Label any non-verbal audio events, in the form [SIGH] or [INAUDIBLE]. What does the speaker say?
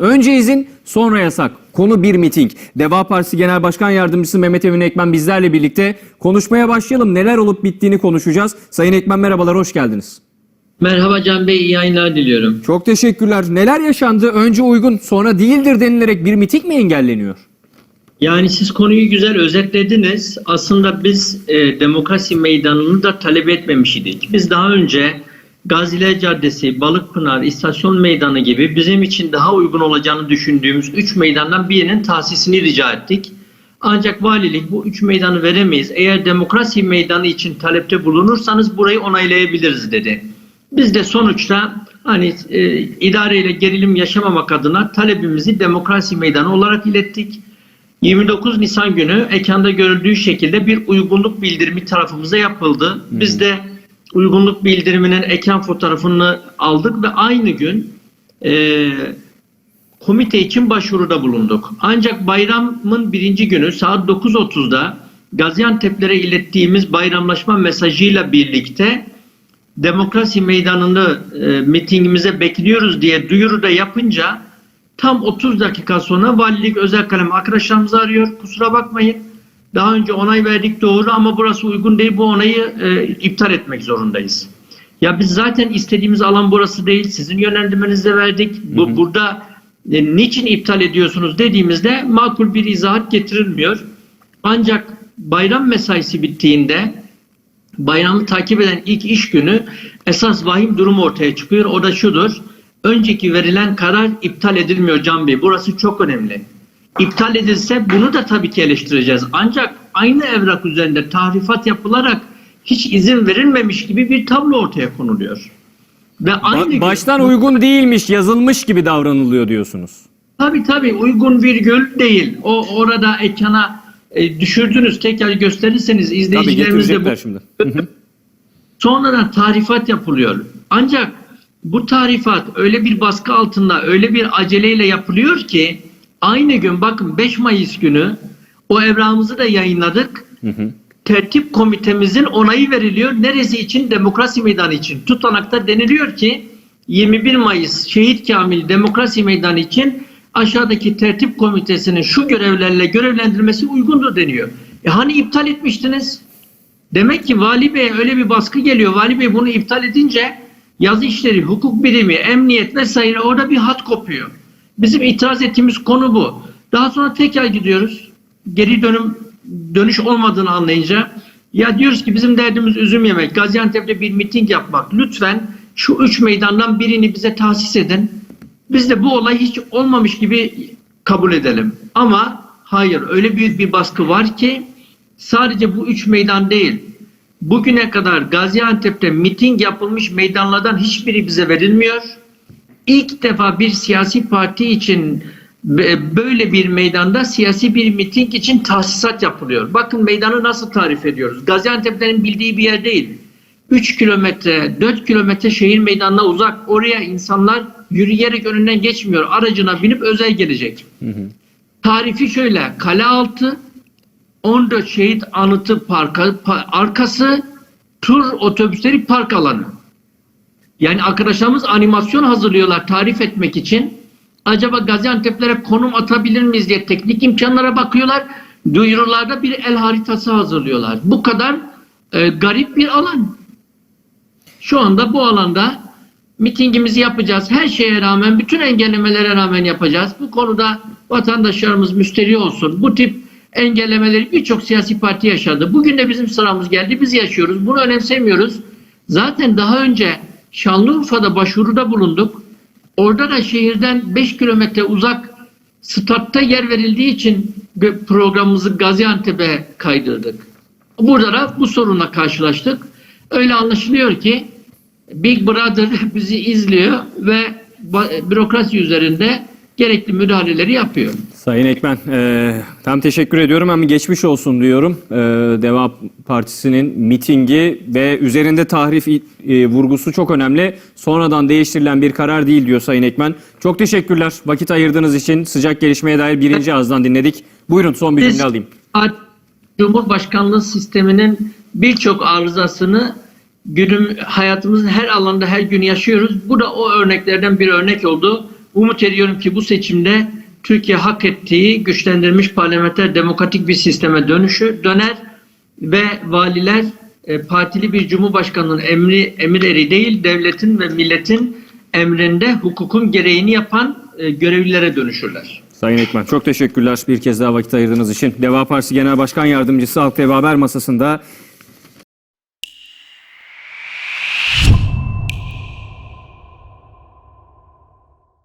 Önce izin sonra yasak. Konu bir miting. Deva Partisi Genel Başkan Yardımcısı Mehmet Emin Ekmen bizlerle birlikte konuşmaya başlayalım. Neler olup bittiğini konuşacağız. Sayın Ekmen merhabalar hoş geldiniz. Merhaba Can Bey, iyi yayınlar diliyorum. Çok teşekkürler. Neler yaşandı? Önce uygun sonra değildir denilerek bir miting mi engelleniyor? Yani siz konuyu güzel özetlediniz. Aslında biz e, demokrasi meydanını da talep etmemiş idik. Biz daha önce Gaziler Caddesi, Balıkpınar, İstasyon Meydanı gibi bizim için daha uygun olacağını düşündüğümüz üç meydandan birinin tahsisini rica ettik. Ancak valilik bu üç meydanı veremeyiz. Eğer demokrasi meydanı için talepte bulunursanız burayı onaylayabiliriz dedi. Biz de sonuçta hani e, idareyle gerilim yaşamamak adına talebimizi demokrasi meydanı olarak ilettik. 29 Nisan günü ekanda görüldüğü şekilde bir uygunluk bildirimi tarafımıza yapıldı. Biz de uygunluk bildiriminin ekran fotoğrafını aldık ve aynı gün e, komite için başvuruda bulunduk. Ancak bayramın birinci günü saat 9.30'da Gaziantep'lere ilettiğimiz bayramlaşma mesajıyla birlikte demokrasi meydanını e, mitingimize bekliyoruz diye duyuru da yapınca tam 30 dakika sonra valilik özel kalem arkadaşlarımızı arıyor. Kusura bakmayın. Daha önce onay verdik doğru ama burası uygun değil. Bu onayı e, iptal etmek zorundayız. Ya biz zaten istediğimiz alan burası değil. Sizin yönlendirmenizde verdik. Bu burada e, niçin iptal ediyorsunuz dediğimizde makul bir izahat getirilmiyor. Ancak bayram mesaisi bittiğinde bayramı takip eden ilk iş günü esas vahim durum ortaya çıkıyor. O da şudur. Önceki verilen karar iptal edilmiyor Can Bey. Burası çok önemli. İptal edilse bunu da tabii ki eleştireceğiz. Ancak aynı evrak üzerinde tahrifat yapılarak hiç izin verilmemiş gibi bir tablo ortaya konuluyor. Ve aynı Ba- baştan uygun değilmiş, yazılmış gibi davranılıyor diyorsunuz. Tabii tabii uygun virgül değil. O orada ekrana e, düşürdünüz tekrar gösterirseniz izleyicilerimiz de bu şimdi. Sonradan tarifat yapılıyor. Ancak bu tarifat öyle bir baskı altında, öyle bir aceleyle yapılıyor ki aynı gün bakın 5 Mayıs günü o evrağımızı da yayınladık. Tertip komitemizin onayı veriliyor. Neresi için? Demokrasi Meydanı için. Tutanakta deniliyor ki 21 Mayıs Şehit Kamil Demokrasi Meydanı için aşağıdaki tertip komitesinin şu görevlerle görevlendirmesi uygundur deniyor. E hani iptal etmiştiniz? Demek ki Vali Bey'e öyle bir baskı geliyor. Vali Bey bunu iptal edince yazı işleri, hukuk birimi, emniyet vesaire orada bir hat kopuyor. Bizim itiraz ettiğimiz konu bu. Daha sonra tekrar gidiyoruz. Geri dönüm dönüş olmadığını anlayınca ya diyoruz ki bizim derdimiz üzüm yemek. Gaziantep'te bir miting yapmak. Lütfen şu üç meydandan birini bize tahsis edin. Biz de bu olay hiç olmamış gibi kabul edelim. Ama hayır öyle büyük bir baskı var ki sadece bu üç meydan değil. Bugüne kadar Gaziantep'te miting yapılmış meydanlardan hiçbiri bize verilmiyor. İlk defa bir siyasi parti için e, böyle bir meydanda siyasi bir miting için tahsisat yapılıyor. Bakın meydanı nasıl tarif ediyoruz. Gaziantep'lerin bildiği bir yer değil. 3 kilometre, 4 kilometre şehir meydanına uzak. Oraya insanlar yürüyerek önünden geçmiyor. Aracına binip özel gelecek. Tarifi şöyle. Kale altı, 14 şehit anıtı parka, pa- arkası, tur otobüsleri park alanı. Yani arkadaşlarımız animasyon hazırlıyorlar tarif etmek için. Acaba Gaziantep'lere konum atabilir miyiz diye teknik imkanlara bakıyorlar. Duyurularda bir el haritası hazırlıyorlar. Bu kadar e, garip bir alan. Şu anda bu alanda mitingimizi yapacağız. Her şeye rağmen, bütün engellemelere rağmen yapacağız. Bu konuda vatandaşlarımız müşteri olsun. Bu tip engellemeleri birçok siyasi parti yaşadı. Bugün de bizim sıramız geldi. Biz yaşıyoruz. Bunu önemsemiyoruz. Zaten daha önce Şanlıurfa'da başvuruda bulunduk. Orada da şehirden 5 kilometre uzak statta yer verildiği için programımızı Gaziantep'e kaydırdık. Burada da bu sorunla karşılaştık. Öyle anlaşılıyor ki Big Brother [LAUGHS] bizi izliyor ve bürokrasi üzerinde gerekli müdahaleleri yapıyor. Sayın Ekmen, e, tam teşekkür ediyorum ama geçmiş olsun diyorum. E, Deva Partisi'nin mitingi ve üzerinde tahrif e, vurgusu çok önemli. Sonradan değiştirilen bir karar değil diyor Sayın Ekmen. Çok teşekkürler. Vakit ayırdığınız için sıcak gelişmeye dair birinci ağızdan dinledik. Buyurun son bir cümle alayım. Cumhurbaşkanlığı sisteminin birçok arızasını günüm hayatımızın her alanda her gün yaşıyoruz. Bu da o örneklerden bir örnek oldu. Umut ediyorum ki bu seçimde Türkiye hak ettiği güçlendirilmiş parlamenter demokratik bir sisteme dönüşü döner ve valiler e, partili bir cumhurbaşkanının emri emir eri değil devletin ve milletin emrinde hukukun gereğini yapan e, görevlilere dönüşürler. Sayın Ekmen çok teşekkürler bir kez daha vakit ayırdığınız için. Deva Partisi Genel Başkan Yardımcısı Halk TV Haber Masası'nda